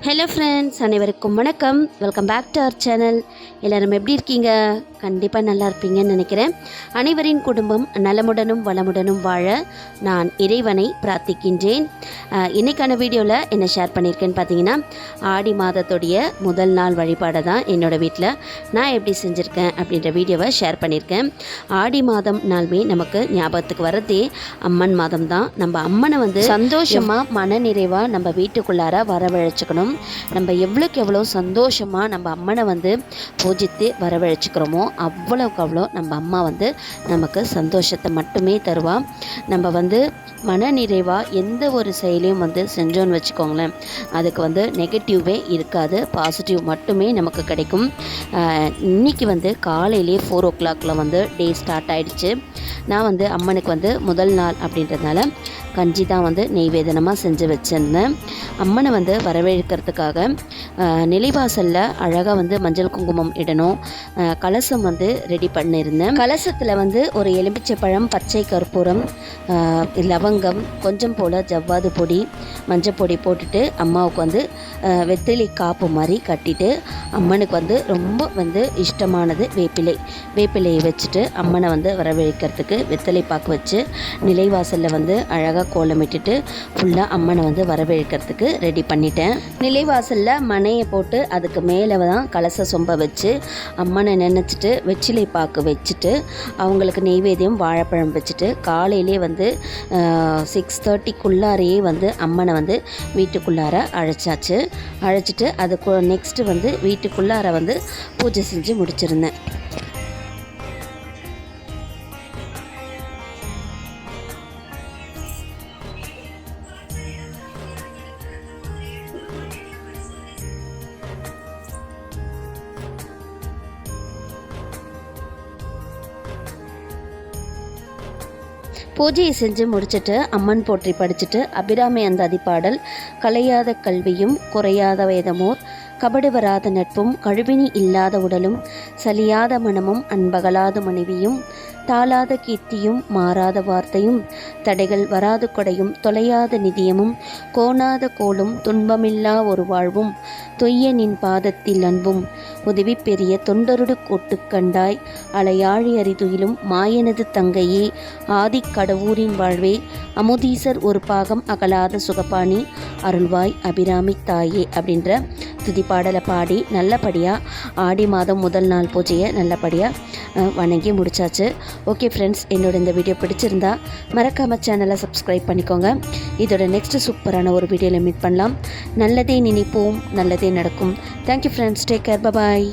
Hello friends அனைவருக்கும் வணக்கம். Welcome back to our channel எல்லோரும் எப்படி இருக்கீங்க? கண்டிப்பாக நல்லா இருப்பீங்கன்னு நினைக்கிறேன். அனைவரின் குடும்பம் நலமுடனும் வளமுடனும் வாழ நான் இறைவனை பிரார்த்திக்கின்றேன். அஹ், இன்னைக்கான வீடியோவில் என்ன ஷேர் பண்ணியிருக்கேன்னு பார்த்தீங்கன்னா ஆடி மாதத்துடைய முதல் நாள் வழிபாடை தான் என்னோடய வீட்டில் நான் எப்படி செஞ்சுருக்கேன் அப்படின்ற வீடியோவை ஷேர் பண்ணியிருக்கேன் ஆடி மாதம் நாளுமே நமக்கு ஞாபகத்துக்கு வர்றதே அம்மன் மாதம் தான். நம்ம அம்மனை வந்து சந்தோஷமாக மன நிறைவாக நம்ம வீட்டுக்குள்ளார வரவழைச்சிக்கணும். நம்ம எவ்வளோக்கு எவ்வளோ சந்தோஷமாக நம்ம அம்மனை வந்து பூஜித்து வரவழைச்சிக்கிறோமோ அவ்வளோக்கு அவ்வளோ நம்ம அம்மா வந்து நமக்கு சந்தோஷத்தை மட்டுமே தருவாள் நம்ம வந்து மன நிறைவாக எந்த ஒரு செயலையும் வந்து செஞ்சோன்னு வச்சுக்கோங்களேன். அதுக்கு வந்து நெகட்டிவ்வே இருக்காது. பாசிட்டிவ் மட்டுமே நமக்கு கிடைக்கும். இன்றைக்கி இன்னைக்கு வந்து காலையிலே ஃபோர் ஓ கிளாக்ல வந்து டே ஸ்டார்ட் ஆகிடுச்சு நான் வந்து அம்மனுக்கு வந்து முதல் நாள் அப்படின்றதுனால கஞ்சி தான் வந்து நெய்வேதனமாக செஞ்சு வச்சுருந்தேன். அம்மனை வந்து வரவேற்கிறதுக்காக நிலைவாசலில் அழகாக வந்து மஞ்சள் குங்குமம் இடணும். கலசம் வந்து ரெடி பண்ணியிருந்தேன் கலசத்தில் வந்து ஒரு எலுமிச்சை பழம் பச்சை கற்பூரம் லவங்கம் கொஞ்சம் போல் ஜவ்வாது பொடி மஞ்சள் பொடி போட்டுட்டு அம்மாவுக்கு வந்து வெத்திலி காப்பு மாதிரி கட்டிட்டு அம்மனுக்கு வந்து ரொம்ப வந்து இஷ்டமானது வேப்பிலை. வேப்பிலையை வச்சுட்டு அம்மனை வந்து வரவேற்கிறதுக்கு வெத்தலை பாக்கு வச்சு நிலைவாசலில் வந்து அழகாக கோலமிட்டுட்டு ஃபுல்லாக அம்மனை வந்து வரவேற்கிறதுக்கு ரெடி பண்ணிட்டேன். நிலைவாசலில் மனையை போட்டு அதுக்கு மேலே தான் கலச சொம்ப வச்சு அம்மனை நினச்சிட்டு வெற்றிலை பாக்கு வச்சுட்டு அவங்களுக்கு நெய்வேத்தியம் வாழைப்பழம் வச்சுட்டு காலையிலே வந்து சிக்ஸ் தேர்ட்டிக்குள்ளாரையே வந்து அம்மனை வந்து வீட்டுக்குள்ளார அழைச்சாச்சு. அழைச்சிட்டு அதுக்கு நெக்ஸ்ட்டு வந்து வீட்டுக்குள்ளார வந்து பூஜை செஞ்சு முடிச்சிருந்தேன். பூஜையை செஞ்சு முடிச்சுட்டு அம்மன் போற்றி படிச்சுட்டு அபிராமி அந்த அதிப்பாடல் கலையாத கல்வியும் குறையாத வேதமோர் கபடு வராத நட்பும் கழுவினி இல்லாத உடலும் சலியாத மனமும் அன்பகலாத மனைவியும் தாளாத கீர்த்தியும் மாறாத வார்த்தையும் தடைகள் வராது கொடையும் தொலையாத நிதியமும் கோணாத கோலும் துன்பமில்லா ஒரு வாழ்வும் தொய்ய நின் பாதத்தில் அன்பும் உதவி பெரிய தொண்டருடு கூட்டு கண்டாய் அலையாழி அறிதுயிலும் மாயனது தங்கையே ஆதிக்கடவூரின் வாழ்வே அமுதீசர் ஒரு பாகம் அகலாத சுகபாணி அருள்வாய் அபிராமி தாயே அப்படின்ற துதி பாடலை பாடி நல்லபடியாக ஆடி மாதம் முதல் நாள் பூஜையை நல்லபடியாக வணங்கி முடிச்சாச்சு. ஓகே ஃப்ரெண்ட்ஸ் என்னோட இந்த வீடியோ பிடிச்சிருந்தா மறக்காமல் சேனலை சப்ஸ்கிரைப் பண்ணிக்கோங்க. இதோட நெக்ஸ்ட் சூப்பரான ஒரு வீடியோவில் மீட் பண்ணலாம். நல்லதே நினைப்போம் நல்லதே நடக்கும். Thank you friends take care bye bye